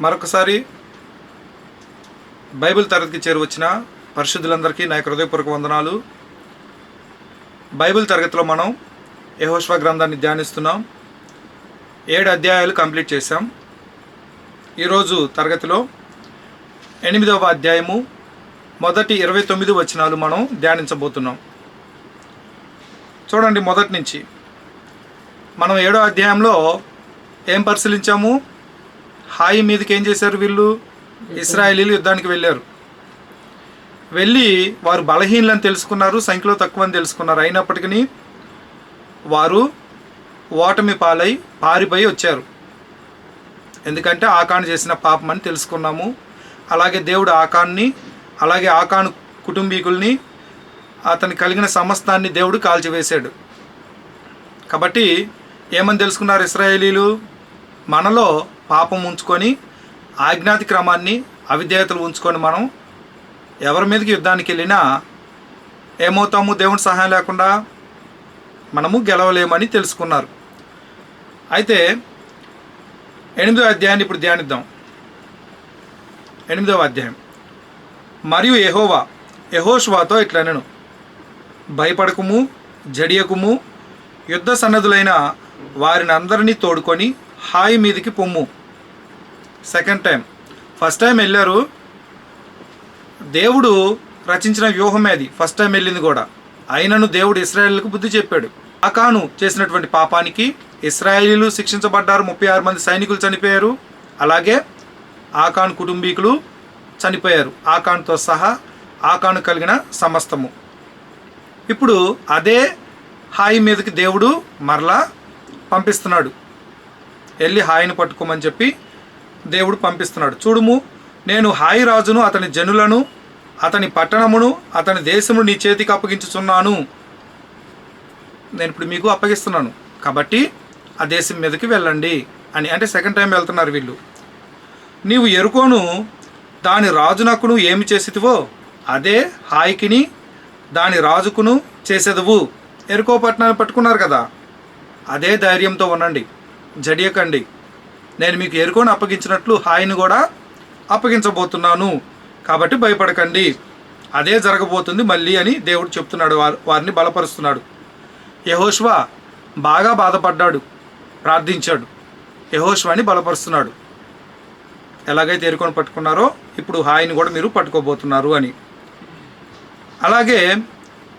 మరొకసారి బైబిల్ తరగతికి చేరువచ్చిన పరిశుద్ధులందరికీ నా యొక్క హృదయపూర్వక వందనాలు. బైబిల్ తరగతిలో మనం యహోష్వా గ్రంథాన్ని ధ్యానిస్తున్నాం. ఏడు అధ్యాయాలు కంప్లీట్ చేశాం. ఈరోజు తరగతిలో ఎనిమిదవ అధ్యాయము మొదటి ఇరవై తొమ్మిది వచనాలు మనం ధ్యానించబోతున్నాం. చూడండి మొదటి నుంచి. మనం ఏడో అధ్యాయంలో ఏం పరిశీలించాము? హాయి మీదకి ఏం చేశారు వీళ్ళు? ఇస్రాయలీలు యుద్ధానికి వెళ్ళారు. వెళ్ళి వారు బలహీనలని తెలుసుకున్నారు సంఖ్యలో తక్కువ అని తెలుసుకున్నారు. అయినప్పటికీ వారు ఓటమి పాలై పారిపోయి వచ్చారు. ఎందుకంటే ఆకాను చేసిన పాపం అని తెలుసుకున్నాము. అలాగే దేవుడు ఆకాన్ని అలాగే ఆకాను కుటుంబీకుల్ని అతను కలిగిన సమస్తాన్ని దేవుడు కాల్చివేశాడు. కాబట్టి ఏమని తెలుసుకున్నారు ఇస్రాయేలీలు? మనలో పాపం ఉంచుకొని ఆజ్ఞాతి క్రమాన్ని అవిధేయతలు ఉంచుకొని మనం ఎవరి మీదకి యుద్ధానికి వెళ్ళినా ఏమవుతాము? దేవుని సహాయం లేకుండా మనము గెలవలేమని తెలుసుకున్నారు. అయితే ఎనిమిదో అధ్యాయాన్ని ఇప్పుడు ధ్యానిద్దాం. ఎనిమిదవ అధ్యాయం. మరియు ఎహోవా యహోష్వాతో ఇట్లనెను భయపడకుము జడియకుము యుద్ధ సన్నదులైన వారిని అందరినీ తోడుకొని హాయి మీదికి పొమ్ము. సెకండ్ టైం ఫస్ట్ టైం వెళ్ళారు. దేవుడు రచించిన వ్యూహమే అది. ఫస్ట్ టైం వెళ్ళింది కూడా. అయినను దేవుడు ఇస్రాయేళ్ళకు బుద్ధి చెప్పాడు. అకాను చేసినటువంటి పాపానికి ఇస్రాయేలీలు శిక్షించబడ్డారు. ముప్పై ఆరు మంది సైనికులు చనిపోయారు. అలాగే ఆకాను కుటుంబీకులు చనిపోయారు. ఆకాన్తో సహా ఆకాను కలిగిన సమస్తము. ఇప్పుడు అదే హాయి మీదకి దేవుడు మరలా పంపిస్తున్నాడు. వెళ్ళి హాయిని పట్టుకోమని చెప్పి దేవుడు పంపిస్తున్నాడు. చూడుము నేను హాయి రాజును అతని జనులను అతని పట్టణమును అతని దేశమును నీ చేతికి అప్పగించుచున్నాను. నేను ఇప్పుడు మీకు అప్పగిస్తున్నాను. కాబట్టి ఆ దేశం మీదకి వెళ్ళండి అని. అంటే సెకండ్ టైం వెళ్తున్నారు వీళ్ళు. నీవు ఎరుకోను దాని రాజునకును ఏమి చేసేదివో అదే హాయికిని దాని రాజుకును చేసేదవు. ఎరుకో పట్టణాన్ని పట్టుకున్నారు కదా. అదే ధైర్యంతో ఉండండి. జడియకండి. నేను మీకు ఎరుకోని అప్పగించినట్లు హాయిని కూడా అప్పగించబోతున్నాను. కాబట్టి భయపడకండి. అదే జరగబోతుంది మళ్ళీ అని దేవుడు చెప్తున్నాడు. వారు వారిని బలపరుస్తున్నాడు. యహోష్వా బాగా బాధపడ్డాడు. ప్రార్థించాడు. యహోష్వాని బలపరుస్తున్నాడు. ఎలాగైతే ఎరుకొని పట్టుకున్నారో ఇప్పుడు హాయిని కూడా మీరు పట్టుకోబోతున్నారు అని. అలాగే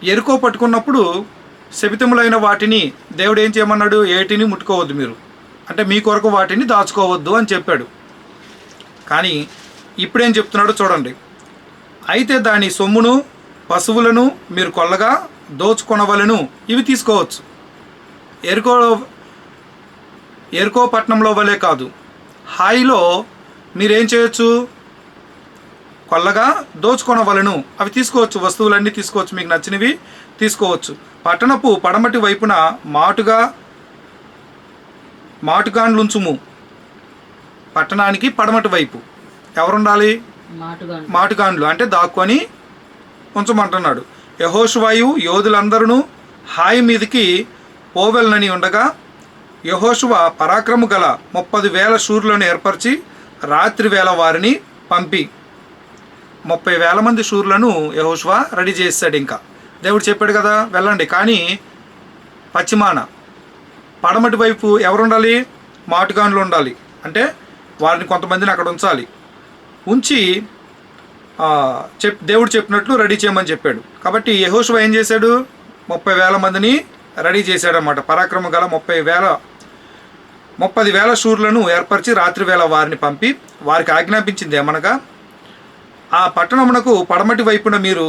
ఎరుకో పట్టుకున్నప్పుడు శబితములైన వాటిని దేవుడు ఏం చేయమన్నాడు? ఏటిని ముట్టుకోవద్దు మీరు. అంటే మీ కొరకు వాటిని దాచుకోవద్దు అని చెప్పాడు. కానీ ఇప్పుడేం చెప్తున్నాడో చూడండి. అయితే దాని సొమ్మును పశువులను మీరు కొల్లగా దోచుకొనవలను. ఇవి తీసుకోవచ్చు. ఎరుకో ఎరుకో పట్టణంలో వలె కాదు. హాయిలో మీరేం చేయొచ్చు? కొల్లగా దోచుకొనవలను. అవి తీసుకోవచ్చు. వస్తువులన్నీ తీసుకోవచ్చు. మీకు నచ్చినవి తీసుకోవచ్చు. పట్టణపు పడమటి వైపున మాటుగా మాటుగాండ్లుంచుము. పట్టణానికి పడమటి వైపు. ఎవరుండాలి? మాటుగా మాటుగాండ్లు. అంటే దాక్కొని ఉంచమంటున్నాడు. యహోషువాయు యోధులందరూ హాయి మీదకి పోవెలనని ఉండగా యహోషువ పరాక్రము గల ముప్పది వేల షూర్లను ఏర్పరిచి రాత్రి వేళ వారిని పంపి ముప్పై వేల మంది షూర్లను యహోషువ రెడీ చేశాడు ఇంకా దేవుడు చెప్పాడు కదా వెళ్ళండి. కానీ పశ్చిమాన పడమటి వైపు ఎవరు ఉండాలి మాటుగాన్లు ఉండాలి. అంటే వారిని కొంతమందిని అక్కడ ఉంచాలి. ఉంచి చెప్ దేవుడు చెప్పినట్లు రెడీ చేయమని చెప్పాడు. కాబట్టి యహోషువ ఏం చేశాడు? ముప్పై వేల మందిని రెడీ చేశాడనమాట పరాక్రమ గల ముప్పై వేల ముప్పది వేల షూర్లను ఏర్పరిచి రాత్రి వేళ వారిని పంపి వారికి ఆజ్ఞాపించింది ఏమనగా ఆ పట్టణమునకు పడమటి వైపున మీరు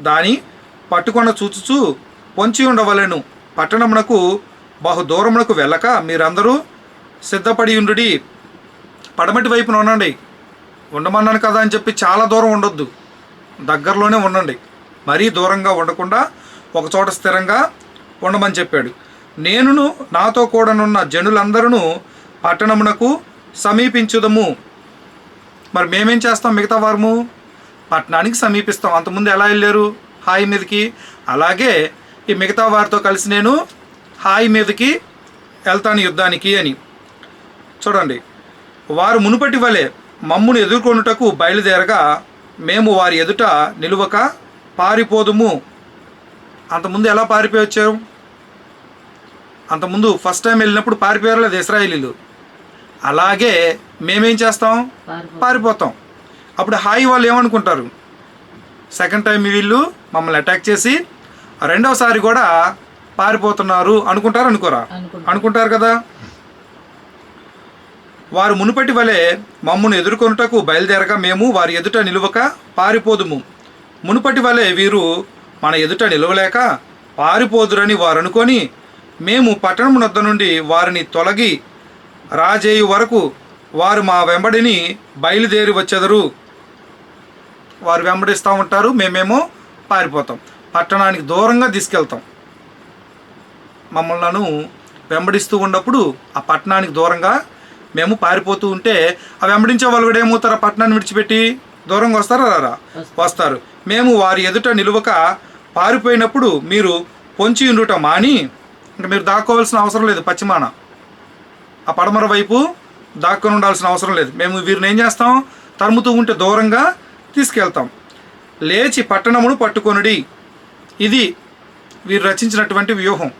దాని పట్టుకొన చూచుచూ పొంచి ఉండవలెను. పట్టణమునకు బహు దూరమునకు వెళ్ళక మీరందరూ సిద్ధపడి ఉండుడి. పడమటి వైపున ఉండండి. ఉండమన్నాను కదా అని చెప్పి చాలా దూరం ఉండొద్దు. దగ్గరలోనే ఉండండి. మరీ దూరంగా ఉండకుండా ఒక చోట స్థిరంగా ఉండమని చెప్పాడు. నేనును నాతో కూడానున్న జనులందరూ పట్టణమునకు సమీపించుదము. మరి మేమేం చేస్తాం మిగతా వారము? పట్టణానికి సమీపిస్తాం. అంతకుముందు ఎలా వెళ్ళారు? హాయి మీదకి. అలాగే ఈ మిగతా వారితో కలిసి నేను హాయి మీదకి వెళ్తాను యుద్ధానికి అని. చూడండి వారు మునుపటి వలె మమ్మును ఎదుర్కొనుటకు బయలుదేరగా మేము వారి ఎదుట నిలువక పారిపోదుము. అంతకుముందు ఎలా పారిపోయి వచ్చారు? అంతకుముందు ఫస్ట్ టైం వెళ్ళినప్పుడు పారిపోయారు లేదు ఇస్రాయేలీలు? అలాగే మేమేం చేస్తాం? పారిపో పారిపోతాం. అప్పుడు హాయి వాళ్ళు ఏమనుకుంటారు? సెకండ్ టైం వీళ్ళు మమ్మల్ని అటాక్ చేసి రెండవసారి కూడా పారిపోతున్నారు అనుకుంటారు అనుకోరా? అనుకుంటా అనుకుంటారు కదా? వారు మునుపటి వలె మమ్మను ఎదుర్కొనుటకు బయలుదేరగా మేము వారి ఎదుట నిలువక పారిపోదుము. మునుపటి వలె వీరు మన ఎదుట నిలవలేక పారిపోదురని వారు అనుకొని మేము పట్టణం వద్ద నుండి వారిని తొలగి రాజేయు వరకు వారు మా వెంబడిని బయలుదేరి వచ్చెదరు. వారు వెంబడిస్తూ ఉంటారు మేమేమో పారిపోతాం. పట్టణానికి దూరంగా తీసుకెళ్తాం. మమ్మల్ని వెంబడిస్తూ ఉన్నప్పుడు ఆ పట్టణానికి దూరంగా మేము పారిపోతూ ఉంటే ఆ వెంబడించే వాళ్ళు కూడా ఏమవుతారు? ఆ పట్టణాన్ని విడిచిపెట్టి దూరంగా వస్తారా? రారా? వస్తారు. మేము వారి ఎదుట నిలువక పారిపోయినప్పుడు మీరు పొంచి ఉండుట మాని ఇంకా మీరు దాక్కోవాల్సిన అవసరం లేదు పశ్చిమాన. ఆ పడమర వైపు దాక్కొని ఉండాల్సిన అవసరం లేదు. మేము వీరిని ఏం చేస్తాం? తరుముతూ ఉంటే దూరంగా తీసుకెళ్తాం. లేచి పట్టణమును పట్టుకొనుడి. ఇది వీరు రచించినటువంటి వ్యూహం.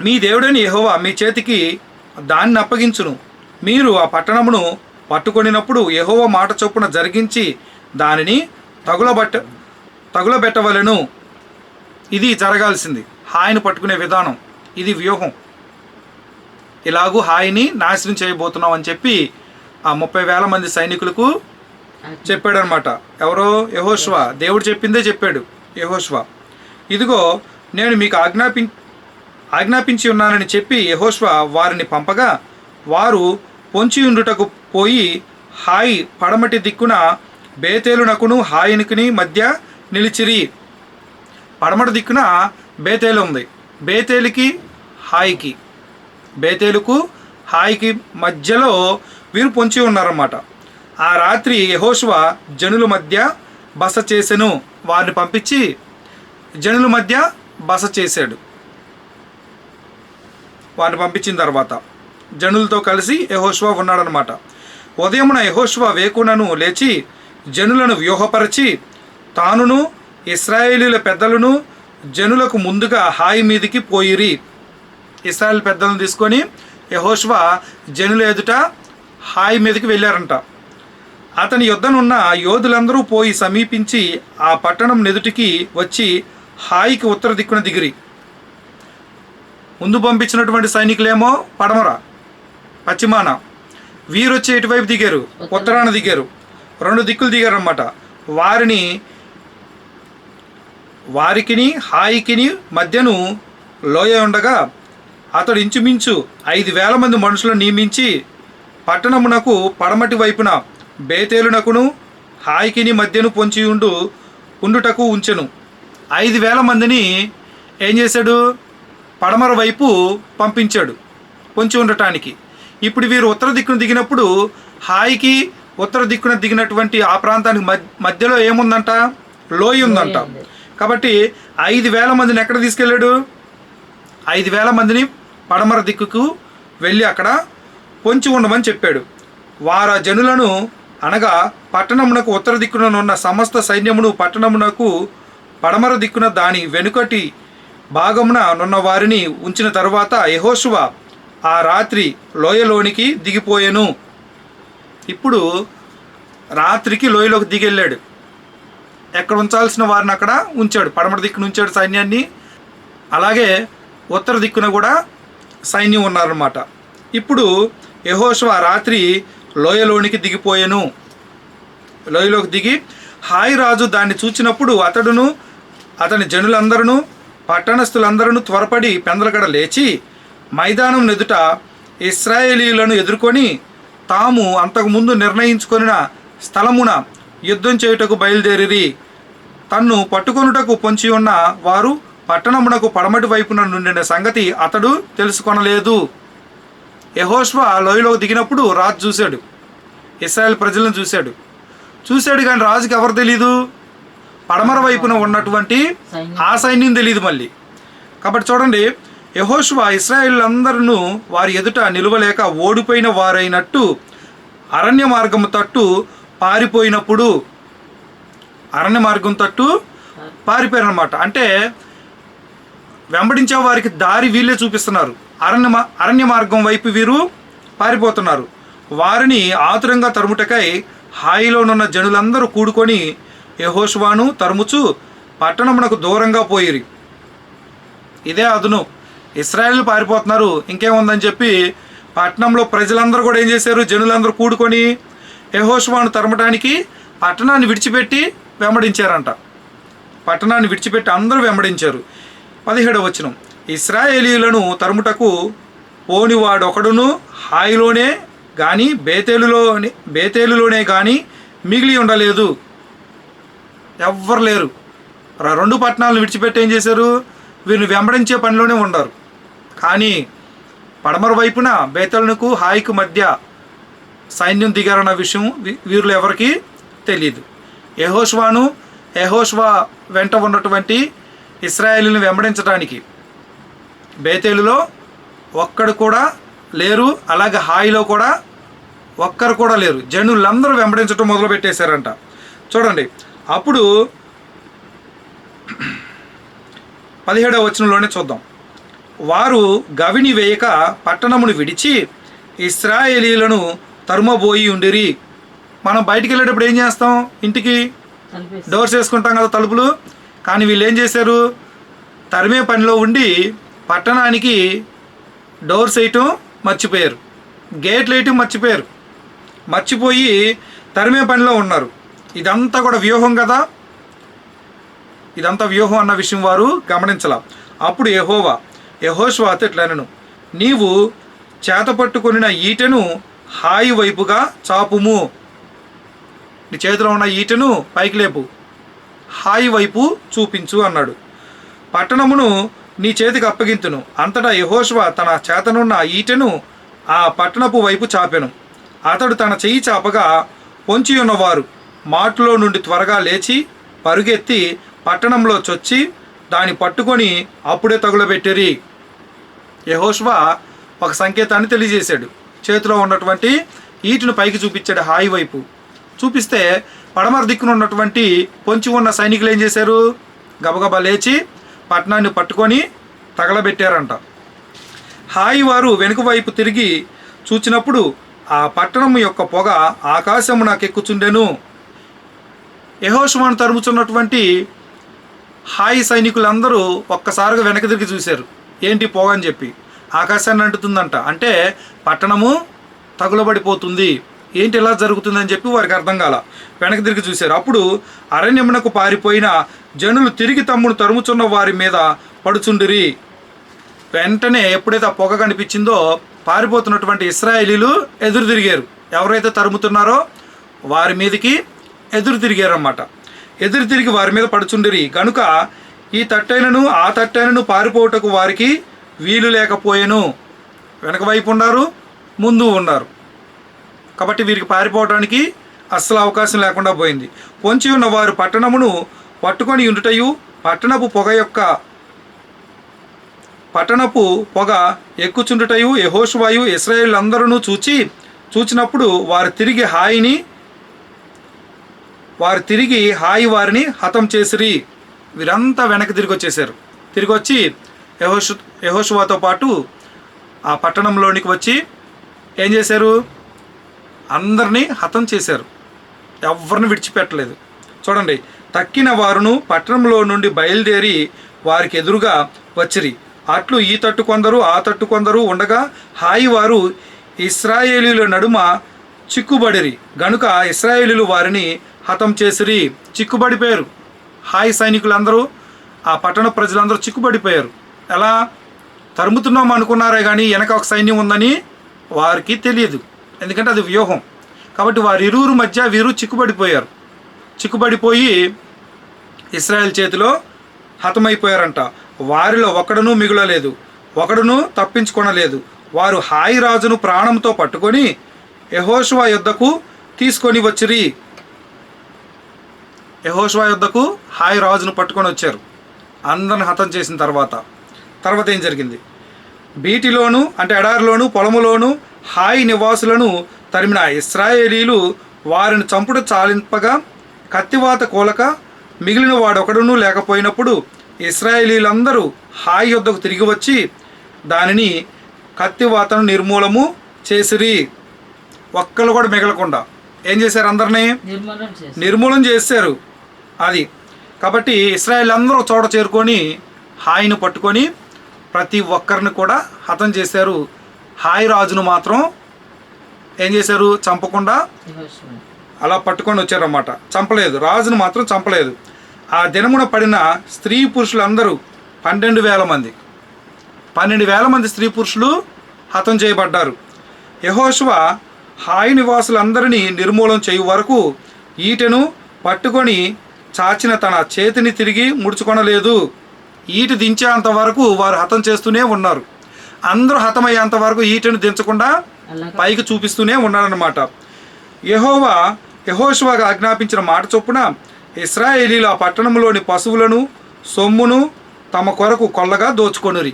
మీ దేవుడని యహోవా మీ చేతికి దాన్ని అప్పగించును. మీరు ఆ పట్టణమును పట్టుకొనినప్పుడు యహోవ మాట చొప్పున జరిగించి దానిని తగులబట్ట తగులబెట్టవలెను. ఇది జరగాల్సింది. హాయిని పట్టుకునే విధానం. ఇది వ్యూహం. ఇలాగూ హాయిని నాశనం చేయబోతున్నాం అని చెప్పి ఆ ముప్పై వేల మంది సైనికులకు చెప్పాడనమాట. ఎవరో? యహోష్వ. దేవుడు చెప్పిందే చెప్పాడు. యహోష్వ. ఇదిగో నేను మీకు ఆజ్ఞాపి ఆజ్ఞాపించి ఉన్నానని చెప్పి యహోష్వ వారిని పంపగా వారు పొంచి ఉండుటకు పోయి హాయి పడమటి దిక్కున బేతేలునకును హాయినికిని మధ్య నిలిచిరి. పడమటి దిక్కున బేతేలు ఉంది. బేతేలుకి హాయికి. బేతేలుకు హాయికి మధ్యలో వీరు పొంచి ఉన్నారన్నమాట. ఆ రాత్రి యహోష్వ జనుల మధ్య బస చేసెను. వారిని పంపించి జనుల మధ్య బస చేశాడు. వారిని పంపించిన తర్వాత జనులతో కలిసి యహోష్వా ఉన్నాడనమాట ఉదయమున యహోష్వా వేకునను లేచి జనులను వ్యూహపరచి తానును ఇస్రాయేలీల పెద్దలను జనులకు ముందుగా హాయి మీదికి పోయిరి. ఇస్రాయేల్ పెద్దలను తీసుకొని యహోష్వా జనుల ఎదుట హాయి మీదకి వెళ్ళారంట. అతని యుద్ధనున్న యోధులందరూ పోయి సమీపించి ఆ పట్టణం నెదుటికి వచ్చి హాయికి ఉత్తర దిక్కున దిగిరి. ముందు పంపించినటువంటి సైనికులేమో పడమర పశ్చిమాన. వీరు వచ్చి ఎటువైపు దిగారు? ఉత్తరాన. దిగారు. రెండు దిక్కులు దిగారు అన్నమాట వారిని వారికిని హాయికిని మధ్యను లోయ ఉండగా అతడు ఇంచుమించు ఐదు వేల మంది మనుషులను నియమించి పట్టణమునకు పడమటి వైపున బేతేలునకును హాయికిని మధ్యను పొంచి ఉండు ఉండుటకు ఉంచెను. ఐదు వేల మందిని ఏం చేశాడు? పడమర వైపు పంపించాడు. పొంచి ఉండటానికి. ఇప్పుడు వీరు ఉత్తర దిక్కున దిగినప్పుడు హాయికి ఉత్తర దిక్కున దిగినటువంటి ఆ ప్రాంతానికి మధ్య మధ్యలో ఏముందంట? లోయ ఉందంట. కాబట్టి ఐదు వేల మందిని ఎక్కడ తీసుకెళ్ళాడు? ఐదు వేల మందిని పడమర దిక్కుకు వెళ్ళి అక్కడ పొంచి ఉండమని చెప్పాడు. వారు ఆ జనులను అనగా పట్టణమునకు ఉత్తర దిక్కున ఉన్న సమస్త సైన్యమును పట్టణమునకు పడమర దిక్కున దాని వెనుకటి భాగమున నున్న వారిని ఉంచిన తరువాత యహోశువ ఆ రాత్రి లోయలోనికి దిగిపోయెను. ఇప్పుడు రాత్రికి లోయలోకి దిగెళ్ళాడు. ఎక్కడ ఉంచాల్సిన వారిని అక్కడ ఉంచాడు. పడమర దిక్కున ఉంచాడు సైన్యాన్ని. అలాగే ఉత్తర దిక్కున కూడా సైన్యం ఉన్నారన్నమాట. ఇప్పుడు యహోషువ రాత్రి లోయలోనికి దిగిపోయెను. లోయలోకి దిగి హాయి రాజు దాన్ని చూచినప్పుడు అతడును అతని జనులందరూ పట్టణస్థులందరూ త్వరపడి పెందలగడ లేచి మైదానం ఎదుట ఇస్రాయేలీలను ఎదుర్కొని తాము అంతకుముందు నిర్ణయించుకొనిన స్థలమున యుద్ధం చేయుటకు బయలుదేరిరి. తన్ను పట్టుకొనుటకు పొంచి ఉన్న వారు పట్టణమునకు పడమటి వైపున నుండిన సంగతి అతడు తెలుసుకొనలేదు. యహోష్వా లోయలో దిగినప్పుడు రాజు చూశాడు. ఇస్రాయల్ ప్రజలను చూశాడు. చూశాడు కానీ రాజుకి ఎవరు తెలీదు? పడమర వైపున ఉన్నటువంటి ఆ సైన్యం తెలియదు మళ్ళీ. కాబట్టి చూడండి యహోషువ ఇస్రాయేళ్ళందరూ వారి ఎదుట నిలువలేక ఓడిపోయిన వారైనట్టు అరణ్య మార్గము తట్టు పారిపోయినప్పుడు అరణ్య మార్గం తట్టు పారిపోయారనమాట అంటే వెంబడించే వారికి దారి వీళ్ళే చూపిస్తున్నారు. అరణ్య అరణ్య మార్గం వైపు వీరు పారిపోతున్నారు. వారిని ఆతురంగా తరుముటకై హాయిలోనున్న జనులందరూ కూడుకొని యహోష్వాను తరుముచు పట్టణమునకు దూరంగా పోయిరి. ఇదే అదును. ఇస్రాయేల్ పారిపోతున్నారు. ఇంకేముందని చెప్పి పట్టణంలో ప్రజలందరూ కూడా ఏం చేశారు? జనులందరూ కూడుకొని యహోష్వాను తరమటానికి పట్టణాన్ని విడిచిపెట్టి వెంబడించారంట. పట్టణాన్ని విడిచిపెట్టి అందరూ వెంబడించారు. పదిహేడవ వచనం. ఇస్రాయేలీలను తరుముటకు పోనివాడు ఒకడును హాయిలోనే కానీ బేతేలులోనే బేతేలులోనే కానీ మిగిలి ఉండలేదు. ఎవ్వరు లేరు. రెండు పట్టణాలను విడిచిపెట్టి ఏం చేశారు? వీరిని వెంబడించే పనిలోనే ఉండరు కానీ పడమర వైపున బేతలకు హాయికు మధ్య సైన్యం దిగారన్న విషయం వీ- వీరులు ఎవరికి తెలియదు ఎహోష్వాను ఎహోష్వా వెంట ఉన్నటువంటి ఇస్రాయేలీని వెంబడించడానికి బేతేలులో ఒక్కడు కూడా లేరు అలాగే హాయిలో కూడా ఒక్కరు కూడా లేరు. జనులందరూ వెంబడించడం మొదలుపెట్టేశారంట. చూడండి అప్పుడు పదిహేడవ వచనంలోనే చూద్దాం. వారు గవిని వేయక పట్టణమును విడిచి ఇస్రాయేలీలను తరుమబోయి ఉండిరి. మనం బయటికి వెళ్ళేటప్పుడు ఏం చేస్తాం? ఇంటికి డోర్స్ వేసుకుంటాం కదా తలుపులు. కానీ వీళ్ళు ఏం చేశారు? తరిమే పనిలో ఉండి పట్టణానికి డోర్స్ వేయటం మర్చిపోయారు. గేట్లు వేయటం మర్చిపోయారు. మర్చిపోయి తరిమే పనిలో ఉన్నారు. ఇదంతా కూడా వ్యూహం కదా? ఇదంతా వ్యూహం అన్న విషయం వారు గమనించాల. అప్పుడు యహోవా యహోష్వాత ఇట్లనను నీవు చేతపట్టుకొనిన ఈటెను హాయి వైపుగా చాపుము. నీ చేతిలో ఉన్న ఈటెను పైకి లేపు. హాయి వైపు చూపించు అన్నాడు. పట్టణమును నీ చేతికి అప్పగింతును. అంతటా యహోష్వ తన చేతనున్న ఈటెను ఆ పట్టణపు వైపు చాపెను. అతడు తన చెయ్యి చాపగా పొంచి ఉన్నవారు మాటులో నుండి త్వరగా లేచి పరుగెత్తి పట్టణంలో చొచ్చి దాన్ని పట్టుకొని అప్పుడే తగులబెట్టిరి. యహోష్వా ఒక సంకేతాన్ని తెలియజేశాడు. చేతిలో ఉన్నటువంటి ఈటును పైకి చూపించాడు హాయి వైపు చూపిస్తే పడమర దిక్కున ఉన్నటువంటి పొంచి ఉన్న సైనికులు ఏం చేశారు? గబగబా లేచి పట్టణాన్ని పట్టుకొని తగలబెట్టారంట. హాయి వారు వెనుక వైపు తిరిగి చూచినప్పుడు ఆ పట్టణం యొక్క పొగ ఆకాశము నాకెక్కుచుండెను యహోషుమాను తరుముచున్నటువంటి హాయి సైనికులందరూ ఒక్కసారిగా వెనక తిరిగి చూశారు. ఏంటి పొగ అని చెప్పి. ఆకాశాన్ని అంటుతుందంట. అంటే పట్టణము తగులబడిపోతుంది. ఏంటి ఇలా జరుగుతుందని చెప్పి వారికి అర్థం కాల. వెనక తిరిగి చూశారు. అప్పుడు అరణ్యమునకు పారిపోయిన జనులు తిరిగి తమ్ముడు తరుముచున్న వారి మీద పడుచుండిరి. వెంటనే ఎప్పుడైతే ఆ పొగ కనిపించిందో పారిపోతున్నటువంటి ఇస్రాయేలీలు ఎదురు తిరిగారు. ఎవరైతే తరుముతున్నారో వారి మీదకి ఎదురు తిరిగారన్నమాట. ఎదురు తిరిగి వారి మీద పడుచుండిరి. కనుక ఈ తట్టైనను ఆ తట్టైనను పారిపోవటకు వారికి వీలు లేకపోయేను. వెనక వైపు ఉన్నారు ముందు ఉన్నారు. కాబట్టి వీరికి పారిపోవడానికి అస్సలు అవకాశం లేకుండా పోయింది. పొంచి ఉన్న వారు పట్టణమును పట్టుకొని ఉండుటయు పట్టణపు పొగ యొక్క పట్టణపు పొగ ఎక్కుచుండుటయు యహోషువాయు ఇస్రాయేల్ అందరూ చూచి చూచినప్పుడు వారు తిరిగి హాయిని వారు తిరిగి హాయి వారిని హతం చేసిరి. వీరంతా వెనక్కి తిరిగి వచ్చేసారు తిరిగి వచ్చి యహోషు యహోషువాతో పాటు ఆ పట్టణంలోనికి వచ్చి ఏం చేశారు? అందరినీ హతం చేశారు. ఎవరిని విడిచిపెట్టలేదు. చూడండి తక్కిన వారును పట్టణంలో నుండి బయలుదేరి వారికి ఎదురుగా వచ్చిరి. అట్లు ఈ తట్టు కొందరు ఆ తట్టు కొందరు ఉండగా హాయి వారు ఇస్రాయేలీల నడుమ చిక్కుబడిరి. గనుక ఇస్రాయేలీలు వారిని హతం చేసిరి చిక్కుబడిపోయారు. హాయి సైనికులందరూ ఆ పట్టణ ప్రజలందరూ చిక్కుబడిపోయారు. ఎలా? తరుముతున్నాం అనుకున్నారే కానీ వెనక ఒక సైన్యం ఉందని వారికి తెలియదు. ఎందుకంటే అది వ్యూహం. కాబట్టి వారి ఇరువురు మధ్య వీరు చిక్కుబడిపోయారు. చిక్కుబడిపోయి ఇస్రాయెల్ చేతిలో హతమైపోయారంట. వారిలో ఒకడును మిగులలేదు. ఒకడును తప్పించుకొనలేదు. వారు హాయి రాజును ప్రాణంతో పట్టుకొని యహోషువా యుద్ధకు తీసుకొని వచ్చిరి. యహోషువా యుద్ధకు హాయి రాజును పట్టుకొని వచ్చారు. అందరిని హతం చేసిన తర్వాత తర్వాత ఏం జరిగింది? బీటిలోను అంటే ఎడారిలోను పొలములోను హాయి నివాసులను తరిమిన ఇస్రాయేలీలు వారిని చంపుట చాలింపగా కత్తివాత కూలక మిగిలిన వాడొకడును లేకపోయినప్పుడు ఇస్రాయేలీలందరూ హాయి యొద్దకు తిరిగి వచ్చి దానిని కత్తివాతను నిర్మూలము చేసిరి. ఒక్కళ్ళు కూడా మిగలకుండా. ఏం చేశారు అందరినీ? నిర్మూలన చేశారు. అది. కాబట్టి ఇస్రాయల్ అందరూ చోట చేరుకొని హాయిని పట్టుకొని ప్రతి ఒక్కరిని కూడా హతం చేశారు. హాయి రాజును మాత్రం ఏం చేశారు? చంపకుండా అలా పట్టుకొని వచ్చారన్నమాట. చంపలేదు. రాజును మాత్రం చంపలేదు. ఆ దినమున పడిన స్త్రీ పురుషులందరూ పన్నెండు వేల మంది. పన్నెండు వేల మంది స్త్రీ పురుషులు హతం చేయబడ్డారు. యహోశువ హాయి నివాసులందరినీ నిర్మూలన చేయు వరకు ఈటెను పట్టుకొని చాచిన తన చేతిని తిరిగి ముడుచుకొనలేదు. ఈట దించేంత వరకు వారు హతం చేస్తూనే ఉన్నారు. అందరూ హతమయ్యేంత వరకు ఈటెను దించకుండా పైకి చూపిస్తూనే ఉన్నాడనమాట యెహోవా యహోశువగా ఆజ్ఞాపించిన మాట చొప్పున ఇస్రాయేలీలు ఆ పట్టణంలోని పశువులను సొమ్మును తమ కొరకు కొల్లగా దోచుకొనిరి.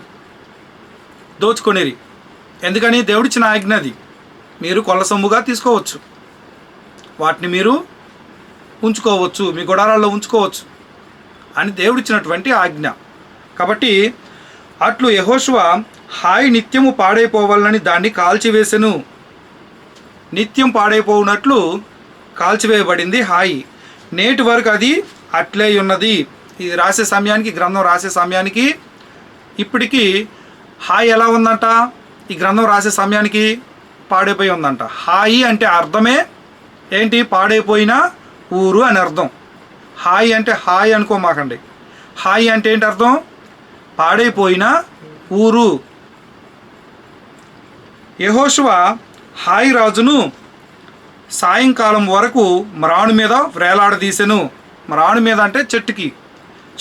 దోచుకొనిరి. ఎందుకని? దేవుడిచ్చిన ఆజ్ఞ అది. మీరు కొల్ల సొమ్ముగా తీసుకోవచ్చు. వాటిని మీరు ఉంచుకోవచ్చు మీ గుడారాల్లో ఉంచుకోవచ్చు అని దేవుడిచ్చినటువంటి ఆజ్ఞ. కాబట్టి అట్లు యహోశువ హాయి నిత్యము పాడైపోవాలని దాన్ని కాల్చివేసెను. నిత్యం పాడైపోవునట్లు కాల్చివేయబడింది హాయి. నేటి వరకు అది అట్లే ఉన్నది. ఇది రాసే సమయానికి గ్రంథం రాసే సమయానికి. ఇప్పటికీ హాయి ఎలా ఉందంట? ఈ గ్రంథం రాసే సమయానికి పాడైపోయి ఉందంట. హాయి అంటే అర్థమే. ఏంటి? పాడైపోయినా ఊరు అని అర్థం. హాయ్ అంటే హాయ్ అనుకోమాకండి. హాయ్ అంటే ఏంటి అర్థం? పాడైపోయిన ఊరు. యహోశివ హాయ్ రాజును సాయంకాలం వరకు మ్రాణు మీద వ్రేలాడదీసెను మ్రాణు మీద అంటే చెట్టుకి.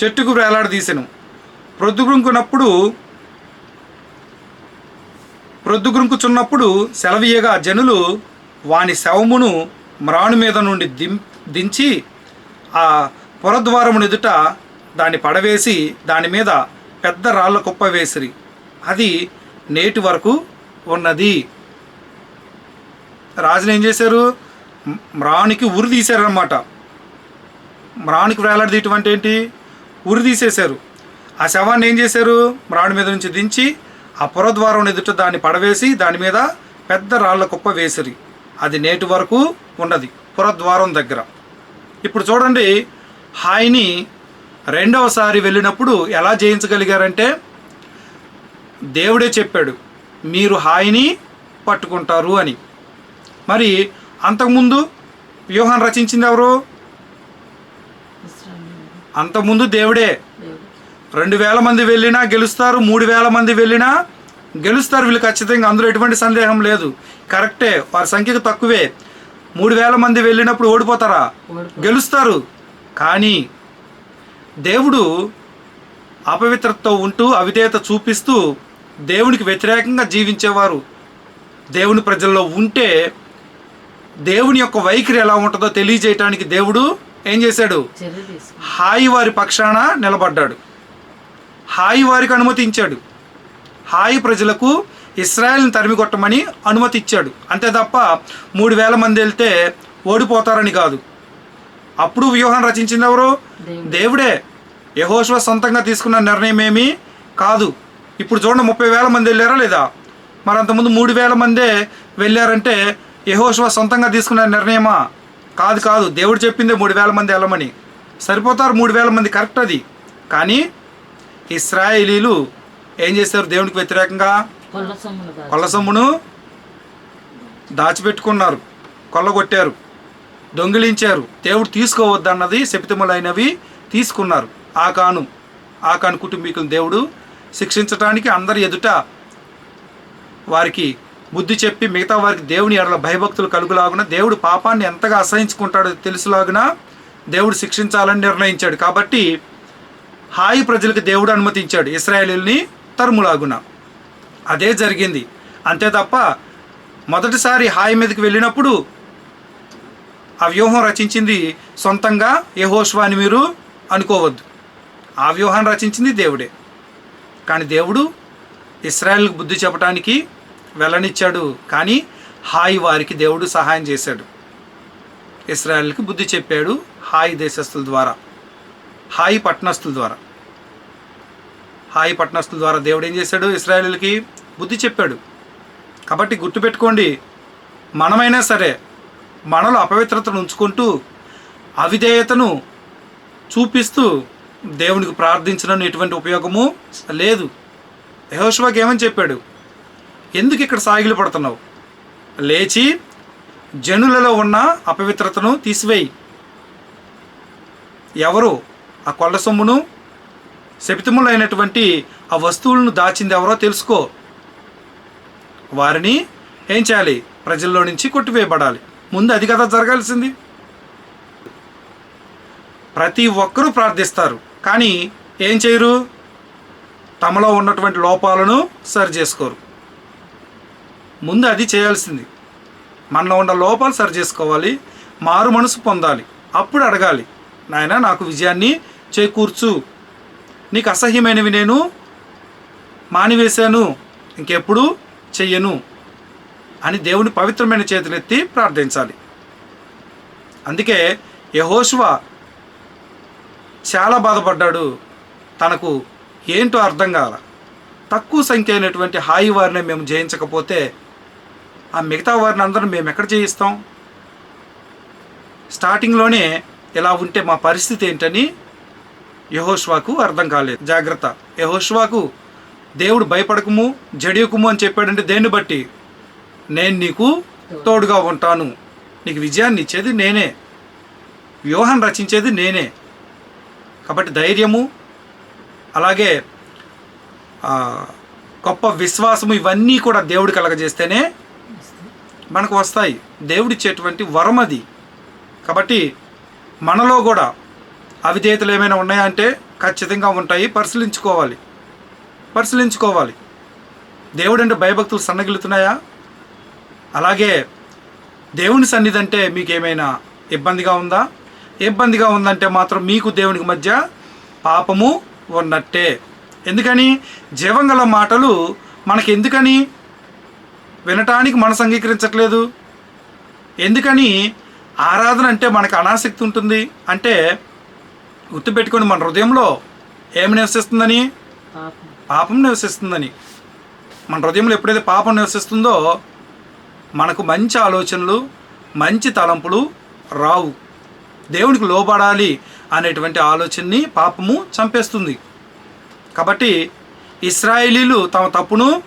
చెట్టుకు వ్రేలాడదీసెను ప్రొద్దుగుంకున్నప్పుడు ప్రొద్దుగుంకుచున్నప్పుడు సెలవీయగా జనులు వాని శవమును మ్రాణు మీద నుండి దిం దించి ఆ పురద్వారమును ఎదుట దాన్ని పడవేసి దాని మీద పెద్ద రాళ్ళ కుప్ప వేసిరి. అది నేటి వరకు ఉన్నది. రాజుని ఏం చేశారు? మ్రానికి ఉరి తీశారనమాట మ్రానికి వేలాడదీయటం అంటే ఏంటి? ఉరి తీసేశారు. ఆ శవాన్ని ఏం చేశారు? మ్రాడు మీద నుంచి దించి ఆ పురద్వారం ఎదుట దాన్ని పడవేసి దాని మీద పెద్ద రాళ్ళ కుప్ప వేసిరి. అది నేటి వరకు ఉన్నది. పురద్వారం దగ్గర. ఇప్పుడు చూడండి హాయిని రెండవసారి వెళ్ళినప్పుడు ఎలా జయించగలిగారంటే దేవుడే చెప్పాడు మీరు హాయిని పట్టుకుంటారు అని. మరి అంతకుముందు వ్యూహం రచించింది ఎవరు? అంతకుముందు దేవుడే. రెండు వేల మంది వెళ్ళినా గెలుస్తారు మూడు వేల మంది వెళ్ళినా గెలుస్తారు. వీళ్ళు ఖచ్చితంగా అందులో ఎటువంటి సందేహం లేదు. కరెక్టే వారి సంఖ్యకు తక్కువే. మూడు వేల మంది వెళ్ళినప్పుడు ఓడిపోతారా? ఓడిపో గెలుస్తారు. కానీ దేవుడు అపవిత్రతతో ఉంటూ అవిధేయత చూపిస్తూ దేవునికి వ్యతిరేకంగా జీవించేవారు. దేవుని ప్రజల్లో ఉంటే దేవుని యొక్క వైఖరి ఎలా ఉంటుందో తెలియజేయటానికి దేవుడు ఏం చేశాడు? హాయి వారి పక్షాన నిలబడ్డాడు. హాయి వారికి అనుమతించాడు. హాయి ప్రజలకు ఇస్రాయల్ని తరిమి కొట్టమని అనుమతి ఇచ్చాడు అంతే తప్ప మూడు వేల మంది వెళ్తే ఓడిపోతారని కాదు. అప్పుడు వ్యూహం రచించింది ఎవరు? దేవుడు. దేవుడే. యహోశ్వ సొంతంగా తీసుకున్న నిర్ణయం ఏమీ కాదు. ఇప్పుడు చూడండి ముప్పై వేల మంది వెళ్ళారా లేదా? మరి అంతకుముందు మూడు వేల మందే వెళ్ళారంటే యహోశ్వ సొంతంగా తీసుకున్న నిర్ణయమా? కాదు కాదు. దేవుడు చెప్పిందే మూడు వేల మంది వెళ్ళమని. సరిపోతారు మూడు వేల మంది కరెక్ట్ అది. కానీ ఇస్రాయేలీలు ఏం చేశారు? దేవునికి వ్యతిరేకంగా కొల్ల సొమ్మును దాచిపెట్టుకున్నారు కొల్లగొట్టారు దొంగిలించారు. దేవుడు తీసుకోవద్దన్నది శపితములైనవి తీసుకున్నారు. ఆ కాను ఆ కాను కుటుంబీకులను దేవుడు శిక్షించటానికి అందరి ఎదుట వారికి బుద్ధి చెప్పి మిగతా వారికి దేవుని ఎడల భయభక్తులు కలుగులాగున దేవుడు పాపాన్ని ఎంతగా అసహించుకుంటాడో తెలుసులాగున దేవుడు శిక్షించాలని నిర్ణయించాడు. కాబట్టి హాయి ప్రజలకు దేవుడు అనుమతించాడు. ఇస్రాయేలీని తరుములాగున. అదే జరిగింది. అంతే తప్ప మొదటిసారి హాయి మీదకి వెళ్ళినప్పుడు ఆ వ్యూహం రచించింది సొంతంగా యహోష్వా అని మీరు అనుకోవద్దు. ఆ వ్యూహాన్ని రచించింది దేవుడే. కానీ దేవుడు ఇస్రాయల్కి బుద్ధి చెప్పడానికి వెళ్ళనిచ్చాడు. కానీ హాయి వారికి దేవుడు సహాయం చేశాడు. ఇస్రాయల్కి బుద్ధి చెప్పాడు హాయి దేశస్తుల ద్వారా హాయి పట్టణస్తుల ద్వారా. హాయి పట్టణస్తుల ద్వారా దేవుడు ఏం చేశాడు? ఇస్రాయల్కి బుద్ధి చెప్పాడు. కాబట్టి గుర్తుపెట్టుకోండి మనమైనా సరే మనలో అపవిత్రతను ఉంచుకుంటూ అవిధేయతను చూపిస్తూ దేవునికి ప్రార్థించడం ఎటువంటి ఉపయోగము లేదు. యహోష్వాకి ఏమని చెప్పాడు? ఎందుకు ఇక్కడ సాగిలు పడుతున్నావు? లేచి జనులలో ఉన్న అపవిత్రతను తీసివేయి. ఎవరు? ఆ కొల్ల సొమ్మును శపితములైనటువంటి ఆ వస్తువులను దాచింది ఎవరో తెలుసుకో. వారిని ఏం చేయాలి? ప్రజల్లో నుంచి కొట్టివేయబడాలి. ముందు అది కదా జరగాల్సింది. ప్రతి ఒక్కరూ ప్రార్థిస్తారు. కానీ ఏం చేయరు? తమలో ఉన్నటువంటి లోపాలను సరి చేసుకోరు. ముందు అది చేయాల్సింది. మనలో ఉన్న లోపాలు సరి చేసుకోవాలి. మారు మనసు పొందాలి. అప్పుడు అడగాలి. నాయన నాకు విజయాన్ని చేకూర్చు. నీకు అసహ్యమైనవి నేను మానివేశాను ఇంకెప్పుడు చెయ్యను అని దేవుని పవిత్రమైన చేతులెత్తి ప్రార్థించాలి. అందుకే యహోశువ చాలా బాధపడ్డాడు. తనకు ఏంటో అర్థం కాల. తక్కువ సంఖ్య అయినటువంటి హాయి వారిని మేము జయించకపోతే ఆ మిగతా వారిని అందరం మేము ఎక్కడ జయిస్తాం? స్టార్టింగ్లోనే ఇలా ఉంటే మా పరిస్థితి ఏంటని యహోష్వాకు అర్థం కాలేదు. జాగ్రత్త. యహోష్వాకు దేవుడు భయపడకము జడియకుము అని చెప్పాడంటే దేన్ని బట్టి? నేను నీకు తోడుగా ఉంటాను. నీకు విజయాన్ని ఇచ్చేది నేనే. వ్యూహం రచించేది నేనే. కాబట్టి ధైర్యము అలాగే గొప్ప విశ్వాసము ఇవన్నీ కూడా దేవుడు కలగజేస్తేనే మనకు వస్తాయి. దేవుడిచ్చేటువంటి వరం అది కాబట్టి మనలో కూడా అవిధేయతలు ఏమైనా ఉన్నాయా అంటే ఖచ్చితంగా ఉంటాయి. పరిశీలించుకోవాలి. పరిశీలించుకోవాలి. దేవుడు అంటే భయభక్తులు సన్నగిలుతున్నాయా అలాగే దేవుని సన్నిధి అంటే మీకు ఏమైనా ఇబ్బందిగా ఉందా? ఇబ్బందిగా ఉందంటే మాత్రం మీకు దేవునికి మధ్య పాపము ఉన్నట్టే. ఎందుకని? జీవంగల మాటలు మనకి ఎందుకని వినటానికి మనసు అంగీకరించట్లేదు. ఎందుకని? ఆరాధన అంటే మనకు అనాసక్తి ఉంటుంది. అంటే గుర్తుపెట్టుకొని మన హృదయంలో ఏమి నివసిస్తుందని? పాపం నివసిస్తుందని. మన హృదయంలో ఎప్పుడైతే పాపం నివసిస్తుందో మనకు మంచి ఆలోచనలు మంచి తలంపులు రావు. దేవునికి లోబడాలి అనేటువంటి ఆలోచనని పాపము చంపేస్తుంది. కాబట్టి ఇస్రాయేలీలు తమ తప్పును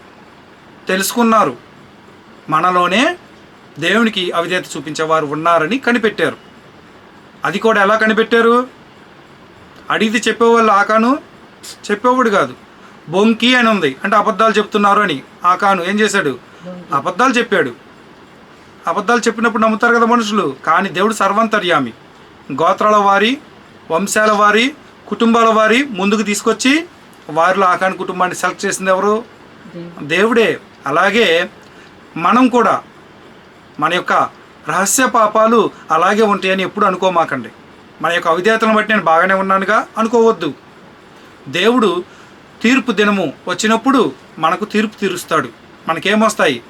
తెలుసుకున్నారు. మనలోనే దేవునికి అవిధేయత చూపించేవారు ఉన్నారని కనిపెట్టారు. అది కూడా ఎలా కనిపెట్టారు? అడిగితే చెప్పేవాళ్ళు ఆకాను? చెప్పేవాడు కాదు. బొంకి అని ఉంది. అంటే అబద్ధాలు చెప్తున్నారు అని. ఆకాను ఏం చేశాడు? అబద్ధాలు చెప్పాడు. అబద్ధాలు చెప్పినప్పుడు నమ్ముతారు కదా మనుషులు. కానీ దేవుడు సర్వంతర్యామి. గోత్రాల వారి వంశాల వారి కుటుంబాల వారి ముందుకు తీసుకొచ్చి వారిలో ఆకాని కుటుంబాన్ని సెలెక్ట్ చేసింది ఎవరు? దేవుడే. అలాగే మనం కూడా మన యొక్క రహస్య పాపాలు అలాగే ఉంటాయని ఎప్పుడు అనుకోమాకండి. మన యొక్క అవిధేతలను బట్టి నేను బాగానే ఉన్నానుగా అనుకోవద్దు. దేవుడు తీర్పు దినము వచ్చినప్పుడు మనకు తీర్పు తీరుస్తాడు. మనకేమొస్తాయి?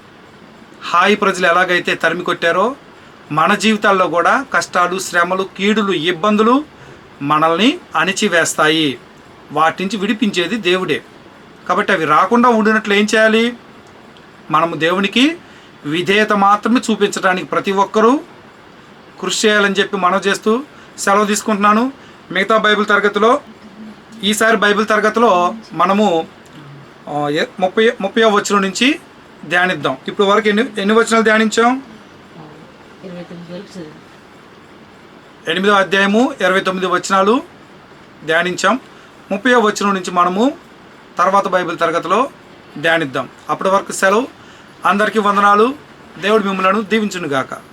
హాయి ప్రజలు ఎలాగైతే తరిమి కొట్టారో మన జీవితాల్లో కూడా కష్టాలు శ్రమలు కీడులు ఇబ్బందులు మనల్ని అణిచివేస్తాయి. వాటి నుంచి విడిపించేది దేవుడే. కాబట్టి అవి రాకుండా ఉండినట్లు ఏం చేయాలి? మనము దేవునికి విధేయత మాత్రమే చూపించడానికి ప్రతి ఒక్కరూ కృషి చేయాలని చెప్పి మనం చేస్తూ సెలవు తీసుకుంటున్నాను. మిగతా బైబిల్ తరగతిలో ఈసారి బైబిల్ తరగతిలో మనము ముప్పై ముప్పై వచనం నుంచి ధ్యానిద్దాం. ఇప్పుడు వరకు ఎన్ని ఎన్ని వచనాలు ధ్యానించాం? ఎనిమిదో అధ్యాయము ఇరవై తొమ్మిది వచనాలు ధ్యానించాం. ముప్పై వచనం నుంచి మనము తర్వాత బైబిల్ తరగతిలో ధ్యానిద్దాం. అప్పటి వరకు సెలవు. అందరికీ వందనాలు. దేవుడు మిమ్మలను దీవించునుగాక.